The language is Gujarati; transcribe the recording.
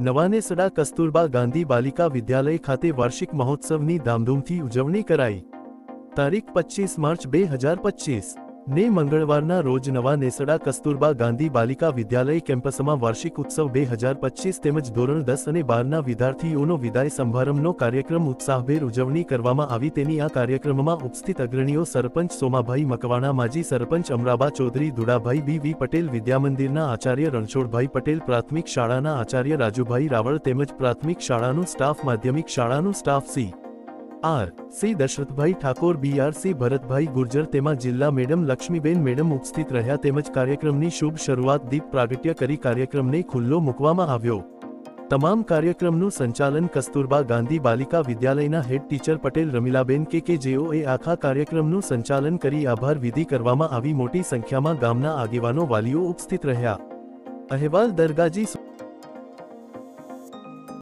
નવાનેસડા કસ્તુરબા ગાંધી બાલિકા વિદ્યાલય ખાતે વાર્ષિક મહોત્સવની ધામધૂમથી ઉજવણી કરાઈ. તારીખ પચીસ માર્ચ બે હજાર પચીસ ને મંગળવારના રોજ નવા નેસડા કસ્તુરબા ગાંધી બાલિકા વિદ્યાલય કેમ્પસમાં વાર્ષિક ઉત્સવ બે હજાર પચીસ તેમજ ધોરણ દસ અને બારના વિદ્યાર્થીઓનો વિદાય સમારંભનો કાર્યક્રમ ઉત્સાહભેર ઉજવણી કરવામાં આવી. તેની આ કાર્યક્રમમાં ઉપસ્થિત અગ્રણીઓ સરપંચ સોમાભાઈ મકવાણા, માજી સરપંચ અમરાબા ચૌધરી દુડાભાઈ બી. વી. પટેલ, વિદ્યામંદિરના આચાર્ય રણછોડભાઈ પટેલ, પ્રાથમિક શાળાના આચાર્ય રાજુભાઈ રાવળ તેમજ પ્રાથમિક શાળાનું સ્ટાફ, માધ્યમિક શાળાનું staff C. R, C Dashrathbhai Thakor B R C Bharatbhai Gurjar તેમાં જિલ્લા મેડમ લક્ષ્મીબેન મેડમ ઉપસ્થિત રહ્યા તેમજ કાર્યક્રમની શુભ શરૂઆત દીપ પ્રાગટ્ય કરી કાર્યક્રમને ખુલ્લો મૂકવામાં આવ્યો. તમામ કાર્યક્રમનું સંચાલન કસ્તુરબા ગાંધી બાલિકા વિદ્યાલયના હેડ ટીચર પટેલ રમીલાબેન કે કે જેઓએ આખા કાર્યક્રમનું સંચાલન કરી આભાર વિધિ કરવામાં આવી મોટી સંખ્યામાં ગામના આગેવાનો વાલીઓ ઉપસ્થિત રહ્યા. અહેવાલ દરગાજી